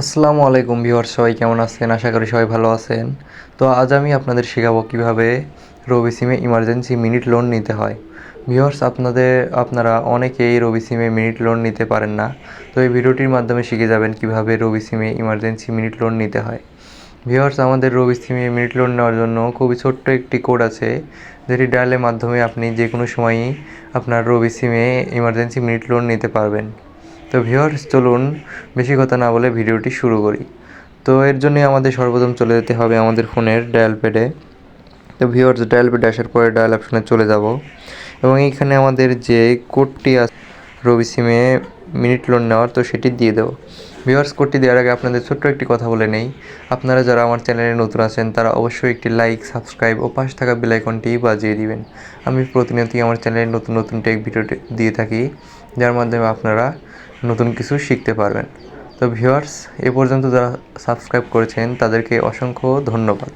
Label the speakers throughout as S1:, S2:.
S1: আসসালামু আলাইকুম ভিউয়ার সবাই কেমন আছেন? আশা করি সবাই ভালো আছেন। তো আজ আমি আপনাদের শেখাবো কীভাবে রবি সিমে ইমার্জেন্সি মিনিট লোন নিতে হয়। ভিউয়ার্স, আপনাদের, আপনারা অনেকেই রবি সিমে মিনিট লোন নিতে পারেন না। তো এই ভিডিওটির মাধ্যমে শিখে যাবেন কীভাবে রবি সিমে ইমার্জেন্সি মিনিট লোন নিতে হয়। ভিউয়ার্স, আমাদের রবি সিমে মিনিট লোন নেওয়ার জন্য খুবই ছোট্ট একটি কোড আছে, যেটি ডায়ালের মাধ্যমে আপনি যে কোনো সময়ই আপনার রবি সিমে ইমার্জেন্সি মিনিট লোন নিতে পারবেন। তো ভিউয়ার্স, চলুন বেশি কথা না বলে ভিডিওটি শুরু করি। তো এর জন্য আমাদের সর্বপ্রথম চলে যেতে হবে আমাদের ফোনের ডায়াল প্যাডে। তো ভিউয়ার্স, ডায়াল প্যাডে আসার পরে ডায়াল অপশনে চলে যাব। এবং এইখানে আমাদের যে কোডটি আছে রবি সিমে মিনিট লোন নেওয়ার, তো সেটি দিয়ে দেবো। ভিউয়ার্স কোডটি দেওয়ার আগে আপনাদের ছোট্ট একটি কথা বলে নেই। আপনারা যারা আমার চ্যানেলে নতুন আছেন, তারা অবশ্যই একটি লাইক সাবস্ক্রাইব ও পাশে থাকা বেল আইকনটি বাজিয়ে দিবেন। আমি প্রতিনিয়তই আমার চ্যানেলে নতুন নতুন টেক ভিডিও দিয়ে থাকি, যার মাধ্যমে আপনারা নতুন কিছু শিখতে পারবেন। তো ভিউয়ার্স এ পর্যন্ত যারা সাবস্ক্রাইব করেছেন, তাদেরকে অসংখ্য ধন্যবাদ।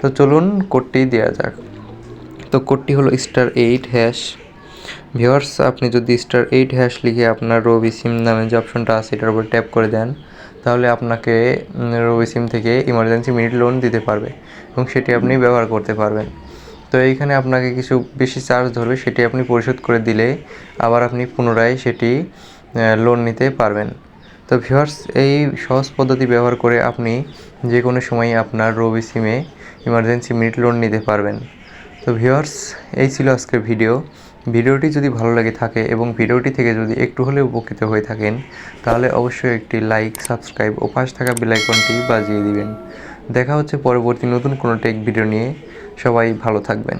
S1: তো চলুন, কোডটি দেওয়া যাক। তো কোডটি হলো স্টার এইট হ্যাশ ভিউয়ার্স, আপনি যদি স্টার এইট হ্যাশ লিখে আপনার রবি সিম নামে যে অপশনটা আছে, এটার উপর ট্যাপ করে দেন, তাহলে আপনাকে রবি সিম থেকে ইমার্জেন্সি মিনিট লোন দিতে পারবে এবং সেটি আপনি ব্যবহার করতে পারবেন। তো এইখানে আপনাকে কিছু বেশি চার্জ ধরবে, সেটি আপনি পরিশোধ করে দিলে আবার আপনি পুনরায় সেটি লোন নিতে পারবেন। তো ভিউয়ার্স, এই সহজ পদ্ধতি ব্যবহার করে আপনি যে কোনো সময় আপনার রবি সিমে ইমার্জেন্সি মিনিট লোন নিতে পারবেন। তো ভিউয়ার্স, এই ছিল আজকের ভিডিও ভিডিওটি যদি ভালো লাগে থাকে এবং ভিডিওটি থেকে যদি একটু হলেও উপকৃত হয়ে থাকেন, তাহলে অবশ্যই একটি লাইক সাবস্ক্রাইব ও পাশ থাকা বেল আইকনটি বাজিয়ে দিবেন। দেখা হচ্ছে পরবর্তী নতুন কোনো টেক ভিডিও নিয়ে। সবাই ভালো থাকবেন।